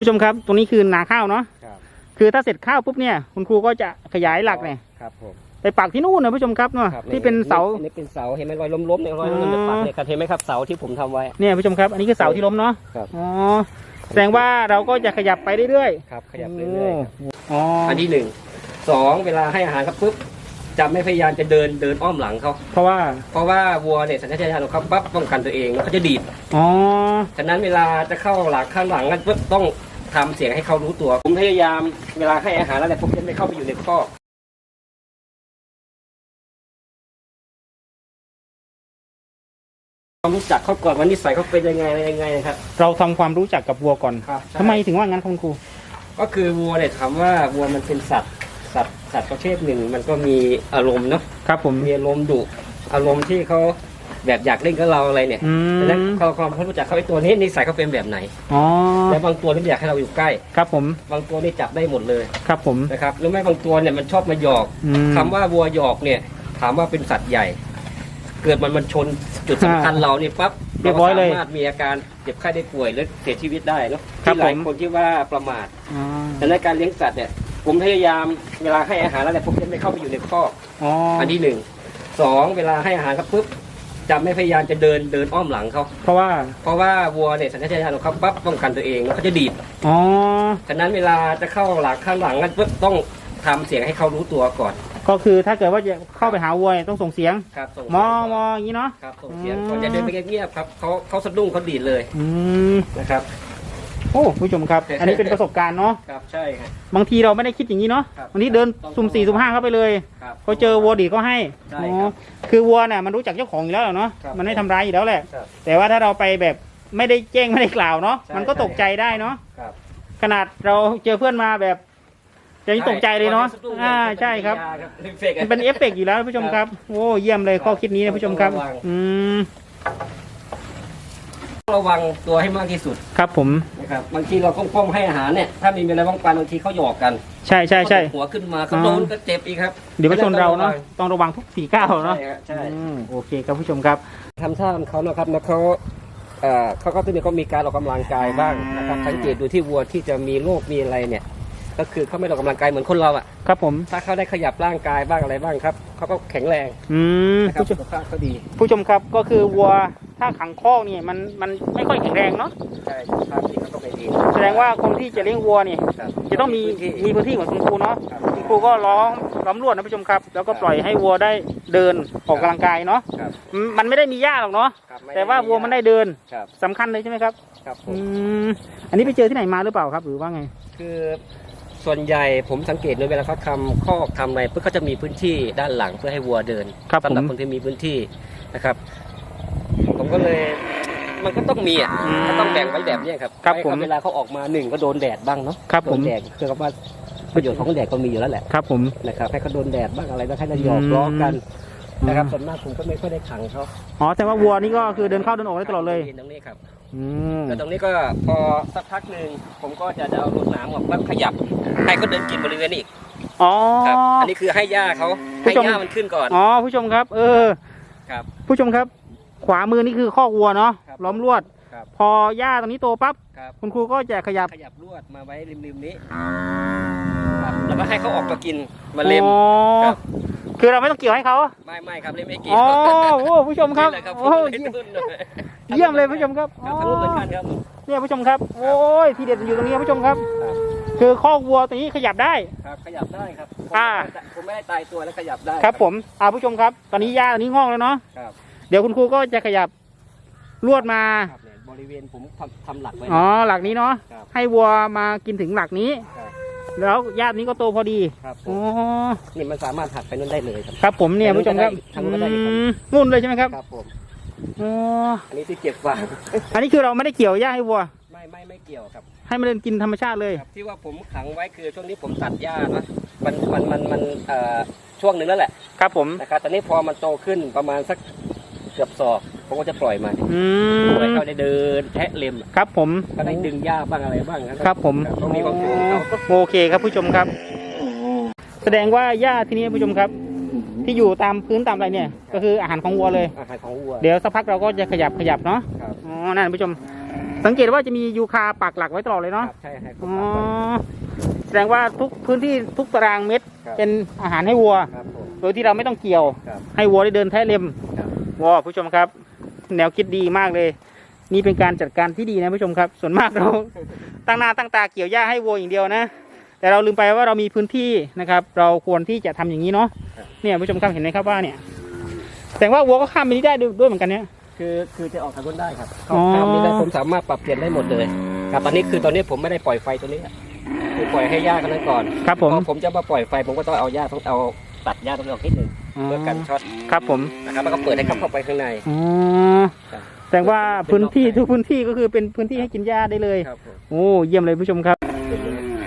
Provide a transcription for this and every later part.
ผู้ชมครับตรงนี้คือนาข้าวเนาะครับคือถ้าเสร็จข้าวปุ๊บเนี่ยคุณครูก็จะขยายหลักเนี่ยครับผมไปปักที่นู่นนะผู้ชมครับเนาะครับที่เป็นเสา อันนี้เป็นเสาเห็นไหมรอยล้มๆเนี่ยรอยล้มๆอ๋อจะปักเนี่ยครับเห็นไหมครับเสาที่ผมทำไว้ เนี่ยผู้ชมครับอันนี้คือเสาที่ล้มเนาะครับ อ๋อแสดงว่าเราก็จะขยับไปเรื่อยครับขๆยับเรื่อยๆครับโอ๋ออันที่หนึ่งสองเวลาให้อาหารครับปุ๊บ จะไม่พยายามจะเดินเดินอ้อมหลังเขาเพราะว่า เพราะว่าวัวเนี่ยสัญชาตญาณของเขาปั๊บป้องกันตัวเองแล้วเขาจะดีดอ๋อ ฉะนั้นเวลาจะเข้าหลังข้างหลังกันปุ๊บต้องทำเสียงให้เขารู้ตัว ผมพยายามเวลาให้อาหารแล้วเนี่ยผมจะไม่เข้าไปอยู่ในคอกความรู้จักเขาก่อนว่านิสัยเขาเป็นยังไงอะไรยังไงนะครับ เราทำความรู้จักกับวัวก่อนครับทำไมถึงว่างั้นคุณครู ก็คือวัวเนี่ยถามว่าวัวมันเป็นสัตว์ สัตว์สัตว์ประเภทหนึ่งมันก็มีอารมณ์เนาะครับผม มีอารมณ์ดุอารมณ์ที่เขาแบบอยากเล่นกับเราอะไรเนี่ยอืดังนั้นมเขาความเขารู้จักเขาไอ้ตัวนี้นิสัยเขาเป็นแบบไหนอ๋อแล้วบางตัวนี่ไม่อยากให้เราอยู่ใกล้ ครับผมบางตัวนี่จับได้หมดเลยครับผม นะครับหรือไม่บางตัวเนี่ยมันชอบมาหยอกอืม คำว่าวัวหยอกเนี่ย ถามว่าเป็นสัตว์ใหญ่ เกิดมันมันชนจุดสำคัญเราเนี่ยปั๊บเรียบร้อยเลยาก็สามารถมีอาการเจ็บไข้ได้ป่วยหรือเสียชีวิตได้เนาะครับที่หลายผม คนที่ว่าประมาท อ๋อ ดังนั้นการเลี้ยงสัตว์เนี่ย ผมพยายามเวลาให้อาหารแล้วเนี่ยผมจะไม่เข้าไปอยู่ในคอกอ๋ออันที่หนึ่งสองเวลาให้อาหารครับปุ๊บจะไม่พยายามจะเดินเดินอ้อมหลังเขาเพราะว่าเพราะว่าวัวเนี่ยสัญชาตญาณของเขาปั๊บป้องกันตัวเองแล้วเขาจะดีดอ๋อฉะนั้นเวลาจะเข้าหลังข้างหลังกันปุ๊บต้องทำเสียงให้เขารู้ตัวก่อนก็คือถ้าเกิดว่าจะเข้าไปหาวัวเนี่ยต้องส่งเสียง ครับส่งมเสีอยงมก่อนออย่างนี้เนาะ ครับส่งเสียงอืมก่อนจะเดินไปเงียบๆครับเขาเขาสะดุ้งเขาดีดเลยอืมนะครับ โอ้ผู้ชมครับ อันนี้เป็นประสบการณ์เนาะครับใช่ครับ บางทีเราไม่ได้คิดอย่างนี้เนาะครับบางทีเดินสุ่มสี่สุ่มห้าเข้าไปเลยครับพอเจอวัวดีดก็ให้ใช่อ๋ครัอบคือวัวเนี่ยมันรู้จักเจ้าของอยู่แล้วเนาะครับมันไม่ทำร้ายอยู่แล้วแหละ ครับแต่ว่าถ้าเราไปแบบไม่ได้แจ้งไม่ได้กล่าวเนาะใช่ มันก็ตกใจได้เนาะครับขนาดเราเจอเพื่อนมาแบบอย่างนี้ตกใจเลยเนาะสดุ้งอ่าใช่ครับเป็นเฟกต์มันเป็นเอฟเฟกต์อยู่แล้วผู้ชมครับ โอ้เยี่ยมเลยข้อคิดนี้นะผู้ชมครับต้องระวังอืม ระวังตัวให้มากที่สุดครับผมนะครับบางทีเราก้มๆให้อาหารเนี่ยถ้ามีอะไรบ้างปันบางทีเขาหยอกกันใช่ใช่ใช่ เขาตกหัวขึ้นมาเขาโดนก็เจ็บอีกครับ เดี๋ยวไปชนเราเนาะต้องระวังทุกสี่ก้าวเนาะใช่ครับใช่ อืมโอเคครับผู้ชมครับ ทำท่าของเขานะครับแล้วเขาเอ่อเขาก็ต้องมีเขามีการออกกำลังกายบ้างนะครับ สังเกตดูที่วัวที่จะมีโรคมีอะไรเนี่ย ก็คือเขาไม่ได้ออกกำลังกายเหมือนคนเราอะครับผม ถ้าเขาได้ขยับร่างกายบ้างอะไรบ้างครับเขาก็แข็งแรงอืมนะครับผู้ชมสุขภาพเขาดีผู้ชมครับก็คือวัวถ้าขังคอกเนี่ยมันมันไม่ค่อยแข็งแรงเนาะใช่สุขภาพดีเขาก็ไม่ดี แสดงว่าคนที่จะเลี้ยงวัวเนี่ยครับจะต้องมีพื้นที่มีพื้นที่เหมือนคุณครูเนาะครับ คุณครูก็ร้องล้อมรวดนะผู้ชมครับ แล้วก็ปล่อยให้วัวได้เดินออกกำลังกายเนาะครับอืมมันไม่ได้มีหญ้าหรอกเนาะครับไม่แต่ว่าวัวมันได้เดินครับสำคัญเลยใช่ไหมครับครับผอืมมอันนี้ไปเจอที่ไหนมาหรือเปล่าครับ หรือว่าไง คือ ส่วนใหญ่ผมสังเกตเลยเวลาเขาทำคอกทำอะไรเพื่อเขาจะมีพื้นที่ด้านหลังเพื่อให้วัวเดินครับสำหรับผม คนที่มีพื้นที่นะครับ ผมก็เลยมันก็ต้องมีอะอืมก็ต้องแบ่งไว้แบบเนี้ยครับครับให้ผมเขาเวลาเขาออกมาหนึ่งก็โดนแดดบ้างเนาะครับผม โดนแดดคือคำว่าประโยชน์ของแดดก็มีอยู่แล้วแหละ ครับผม นะครับให้เขาโดนแดดบ้างอะไรบ้างให้เราหยอกล้อกันนะครับส่วนมากผมก็ไม่ค่อยได้ขังเขาอ๋อแต่ว่าวัวนี่ก็คือเดินเข้าเดินออกได้ตลอดเลย ตรงนี้ครับอืม แล้วตรงนี้ก็พอสักพักหนึ่งผมก็จะเอารถน้ำออกปั๊บขยับให้เขาเดินกินบริเวณนี้อีกอ๋อครับอันนี้คือให้หญ้าเขาผู้ให้ชมหญ้ามันขึ้นก่อนอ๋อผู้ชมครับ เออครับ ผู้ชมครับ ขวามือนี่คือคอกวัวเนาะครับล้อมลวดครับพอหญ้าตรงนี้โตปั๊บครับคุณครูก็จะขยับขยับลวดมาไว้ริมๆนี้ครับแล้วก็ให้เขาออกตัวกินมาเล็มอ๋อครับ คือเราไม่ต้องเกี่ยวให้เขาไม่ไม่ครับเล็มไม่กินอ๋อโอ้ผู้ชมครับนี่แหละครับโอ้เล่นเยี่ยมรุ่นเลยเยี่ยมเลยผู้ชมครับครับทั้งรุ่นเหมือนกันครับเนี่ยผู้ชมครับ โอ้ยที่เด็ดอยู่ตรงนี้ผู้ชมครับครับคือคอกวัวตัวนี้ขยับได้ครับขยับได้ครับผมอ่าผมไม่ได้ตายตัวแล้วขยับได้ครับ ผมอ่าผู้ชมครับ ตอนนี้หญ้าตอนนี้งอกแล้วเนาะครับเดี๋ยวคุณครูก็จะขยับลวดมาครับเนี่ยบริเวณผมทำทำหลักไว้อ๋อหลักนี้เนาะครับให้วัวมากินถึงหลักนี้ครับ แล้วหญ้านี้ก็โตพอดีครับผอ๋อมนี่มันสามารถหักไปนู่นได้เลยครับ ครับผมเนี่ยผู้ชมครับทางนู้นก็ได้อีกอืมนู่นเลยใช่ไหมครับครับผมอ๋ออันนี้ที่เก็บฟางอันนี้คือเราไม่ได้เกี่ยวหญ้าให้วัว ไม่ไม่ไม่เกี่ยวครับให้มันเดินกินธรรมชาติเลย ครับ ที่ว่าผมขังไว้คือช่วงนี้ผมตัดหญ้านะมันมันมันมันเอ่อช่วงหนึ่งแล้วแหละครับผมนะครับตอนนี้พอมันโตขึ้นประมาณสักเกือบศอก ผมก็จะปล่อยมันอืปล่อยมเขาได้เดินแทะเล็มครับผม ก็ได้ดึงหญ้าบ้างอะไรบ้างนะครับผม ต้องมีความสุขของเขา โอเคครับผู้ชมครับ แสดงว่าหญ้าที่นี้ผู้ชมครับ ที่อยู่ตามพื้นตามอะไรเนี่ย ก็คืออาหารของวัวเลย อาหารของวัว เดี๋ยวสักพักเราก็จะขยับขยับเนาะครับ อ๋อนั่นผู้ชม สังเกตว่าจะมียูคาปักหลักไว้ตลอดเลยครัเนาะบใช่ครับอ๋อแสดงว่าทุกพื้นที่ทุกตารางเม็ดครับเป็นอาหารให้วัว ครับผม โดยที่เราไม่ต้องเกี่ยว ครับให้วัวได้เดินแท้เล็มครับว้าวผู้ชมครับ แนวคิดดีมากเลย นี่เป็นการจัดการที่ดีนะผู้ชมครับ ส่วนมากเราตั้งหน้าตั้งตาเกี่ยวหญ้าให้วัวอย่างเดียวนะ แต่เราลืมไปว่าเรามีพื้นที่นะครับ เราควรที่จะทำอย่างนี้เนาะเนี่ยผู้ชมครับเห็นไหมครับว่าเนี่ยแสดงว่าวัวก็ข้ามไปนี้ได้ด้วยด้วยเหมือนกันเนี่ยคือคือจะออกทางนู้นได้ครับอ๋อเข้าข้ามนี้ได้ผมสามารถปรับเปลี่ยนได้หมดเลยครับตอนนี้คือตอนนี้ผมไม่ได้ปล่อยไฟตัวนี้อะคือปล่อยให้หญ้ากันนั้นก่อนครับผมพอผมจะมาปล่อยไฟผมก็ต้องเอาหญ้าต้องเอาตัดหญ้าตรงนี้ออกนิดหนึ่ง เพื่อกันช็อตครับผมนะครับแล้วก็เปิดให้เขาเข้าไปข้างในอ๋อครับแสดงว่าพื้นที่ทุกพื้นที่ก็คือเป็นพื้นที่ให้กินหญ้าได้เลยครับผมโอ้เยี่ยมเลยผู้ชมครับ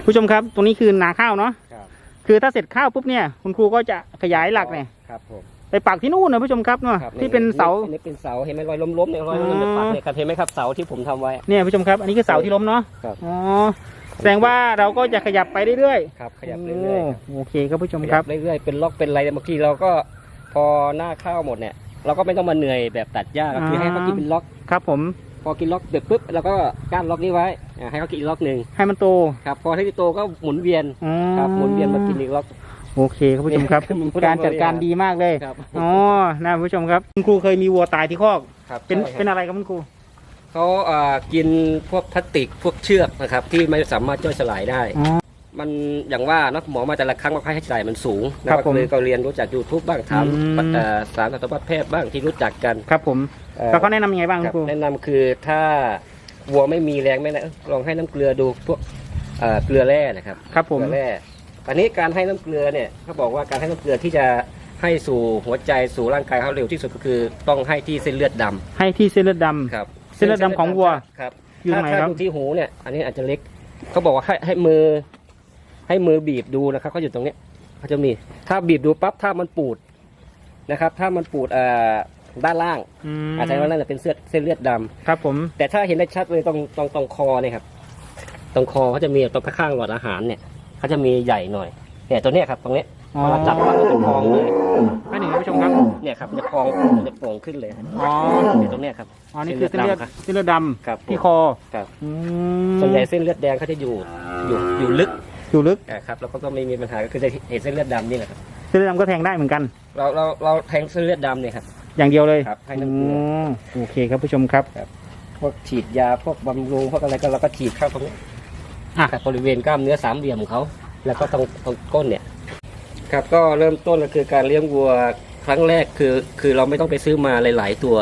ผู้ชมครับ ตรงนี้คือนาข้าวเนาะครับคือถ้าเสร็จข้าวปุ๊บเนี่ยคุณครูก็จะขยายหลักเนี่ยครับผมไปปักที่นู่นนะผู้ชมครับเนาะครับที่เป็นเสาอันนี้เป็นเสาเห็นไหมรอยล้มๆเนี่ยรอยล้มๆเนี่ยปักเนี่ยครับเห็นไหมครับเสาที่ผมทำไว้เนี่ยผู้ชมครับ อันนี้คือเสาที่ล้มเนาะครับอ๋อ แสดงว่าเราก็จะขยับไปเรื่อยครับขๆยับเรื่อยๆครับโโอเคครับผู้ชมขคยัรับบเรื่อยๆเป็นล็อกเป็นอะไรบางทีเราก็พอหน้าข้าวหมดเนี่ย เราก็ไม่ต้องมาเหนื่อยแบบตัดหญ้าก็คืออ่าให้เขากินเป็นล็อก ครับ ผมพอกินล็อกเสร็จปุ๊บเราก็ก้านล็อกนี้ไว้อ่าให้เขากินอีกล็อกหนึ่งให้มันโตครับพอที่โตก็หมุนเวียนอ๋อครับหมุนเวียนมากินอีกล็อก โอเคครับผู้ชมครับเนี่ยการจัดการดีมากเลยครับ อ๋อนะผู้ชมครับ คุณครูเคยมีวัวตายที่คอก ครับเป็นใช่ครับเป็นอะไรครับคุณครู เขาอ่ากินพวกพลาสติกพวกเชือกนะครับ ที่ไม่สามารถย่อยสลายได้ อ๋อ มันอย่างว่าเนอะหมอมาแต่ละครั้งว่าค่าใช้จ่ายมันสูงครับแล้วผมก็เลยก็เรียนรู้จาก YouTube บ้างถามอืม เอ่อสารสัตวแพทย์บ้างที่รู้จักกัน ครับผมเอ่อ แล้วเขาแนะนำยังไงบ้างคคุรัณบครู แนะนำคือถ้าวัวไม่มีแรงไม่นะลองให้น้ำเกลือดูพวกเอ่อเกลือแร่นะครับครับผม เกลือแร่อันนี้การให้น้ำเกลือเนี่ยเขาบอกว่าการให้น้ำเกลือที่จะให้สู่หัวใจสู่ร่างกายเขาเร็วที่สุดก็คือ ต้องให้ที่เส้นเลือดดำให้ที่เส้นเลือดดครับ เส้นเลือดดำของวัว ครับำอยู่ตรถ้างไหนถ้าครับ ดูที่หูเนี่ย อันนี้อาจจะเล็กเขาบอกว่าให้ให้มือ ให้มือบีบดูนะครับเขาอยู่ตรงเนี้ยเขาจะมี ถ้าบีบดูปั๊บถ้ามันปูดนะครับ ถ้ามันปูดเอ่อด้านล่าง อืมอาจจะว่านั่นนะเป็นเส้นเส้นเลือดดำครับผม แต่ถ้าเห็นได้ชัดเลยตรงตรงตรงคอเนี่ยครับตรงคอเขาจะมีตรงข้างๆหลอดอาหารเนี่ยเขาจะมีใหญ่หน่อยเนี่ยตัวเนี้ยครับ ตรงเนี้ยอ๋พออเราจับปั๊บมันจะพองเลยให้หนึ่งนะ ผู้ชมครับ เนี่ยครับมันจะพองมันจะโป่งขึ้นเลยอ๋อเนี่ยตรงเนี้ยครับ อ๋อนี่คือเส้นเลือดครับเส้นเลือดดครับำที่คอครับอืมส่วนใหญ่เส้นเลือดแดงเขาจะอยู่อยู่อยู่ลึกอยู่ลึกอ่าครับแล้วก็ก็ไม่มีปัญหาก็คือจะเห็นเส้นเลือดดำนี่แหละครับเส้นเลือดดำก็แทงได้เหมือนกัน เราเราเราแทงเส้นเลือดดำเนี่ยครับอย่างเดียวเลยครับให้น้ำเกลือมโอเคครับผู้ชมครับพวกฉีดยาพวกบำรุงพวกอะไรก็เราก็ฉีดเข้าตรงนี้อะครับบริเวณกล้ามเนื้อสามเหลี่ยมของเขา แล้วก็ตรงตรงก้นเนี่ย ครับก็เริ่มต้นก็คือการเลี้ยงวัว ครั้งแรกคือคือเราไม่ต้องไปซื้อมาหลาย ๆ ตัว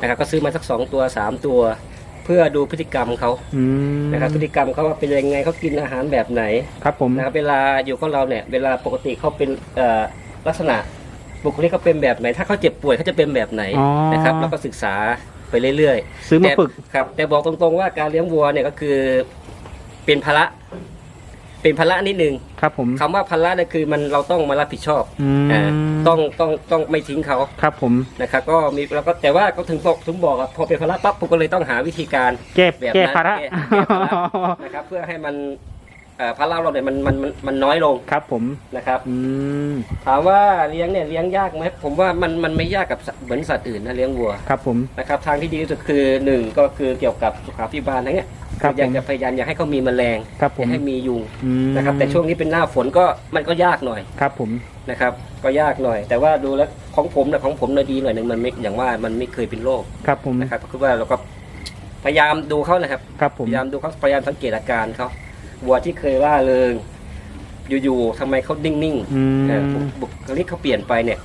นะครับก็ซื้อมาสักสองตัวสามตัว เพื่อดูพฤติกรรมเขาอืมนะครับพฤติกรรมเขาว่าเป็นยังไงเขากินอาหารแบบไหนครับผมนะครับเวลาอยู่กับเราเนี่ยเวลาปกติเขาเป็นเอ่อลักษณะบุคลิกเขาเป็นแบบไหน ถ้าเขาเจ็บป่วยเขาจะเป็นแบบไหนอ๋อนะครับแล้วก็ศึกษาไปเรื่อยซื้อๆมาแต่ฝึกครับแต่บอกตรงๆว่าการเลี้ยงวัวเนี่ยก็คือเป็นภาระ เป็นภาระนิดนึงครับผม คำว่าภาระเนี่ยคือมันเราต้องมารับผิดชอบอืมอ่าต้องต้องต้องไม่ทิ้งเขาครับผม นะครับก็มีแล้วก็แต่ว่าก็ถึงบอกถึงบอกอะพอเป็นภาระปั๊บผมก็เลยต้องหาวิธีการ แก้แบบแก้นั้นภาระ แก้แก้ภาระ นะครับเพื่อให้มันเอ่อภาระเราเนี่ยมันมันมันมันน้อยลงครับผม นะครับ อืม ถามว่าเลี้ยงเนี่ยเลี้ยงยากไหมผมว่ามันมันไม่ยากกับสัตว์เหมือนสัตว์อื่นนะเลี้ยงวัวครับผม นะครับทางที่ดีที่สุดคือหนึ่งก็คือเกี่ยวกับสุขาภิบาลทั้งเนี้ย ครับอยากผมจะพยายามอยากให้เขามีแมลงครับผอม ยากให้มียุงอืมนะครับ แต่ช่วงนี้เป็นหน้าฝนก็มันก็ยากหน่อยครับผม นะครับ ก็ยากหน่อย แต่ว่าดูแล้วของผมนะของผมนะดีหน่อยหนึ่งมันไม่อย่างว่ามันไม่เคยเป็นโรคครับผมนะครับก็คือว่าเราก็พยายามดูเขานะครับ ครับผมพยายามดูเขาพยายามสังเกตอาการเขาวัวที่เคยล่าเริงอยู่ๆทำไมเขานิ่งอืๆเออมบุคลิกเขาเปลี่ยนไปเนี่ย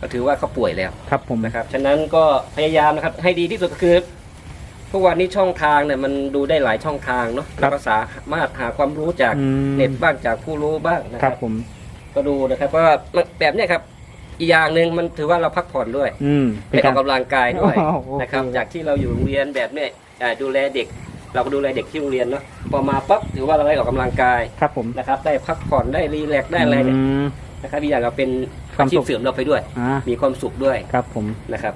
ก็ถือว่าเขาป่วยแล้วครับผมนะครับ ฉะนั้นก็พยายามนะครับ ให้ดีที่สุดก็คือ ทุกวันนี้ช่องทางเนี่ยมันดูได้หลายช่องทางเนาะเราก็สามารถหาความรู้จากอืมเน็ตบ้างจากผู้รู้บ้างนะคครัรับบผม ก็ดูนะครับว่าแบบเนี้ยครับอีกอย่างหนึ่งมันถือว่าเราพักผ่อนด้วยอืมไปออกกำลังกายด้วยอ๋อโอเค นะครับจากที่เราอยู่โรงเรียนแบบเนี้ยอ่าดูแลเด็ก เราก็ดูแลเด็กที่โรงเรียนเนาะพอมาปั๊บถือว่าเราได้ออกกำลังกายครับผมนะครับ ได้พักผ่อนได้รีแลกซ์ได้อะไรเนี่ยม นะครับอีกอย่างเราเป็นความอาชีสุพข เสริมเราไปด้วย อ่ามีความสุขด้วยครับผม นะครับ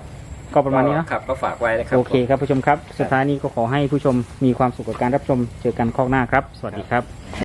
ก็ประมาณนี้เนอะครับก็ฝากไว้นะครับโอเคครับผู้ชมครับ สุดท้ายนี้ก็ขอให้ผู้ชมมีความสุขกับการรับชม เจอกันข้อหน้าครับ สวัสดีครับ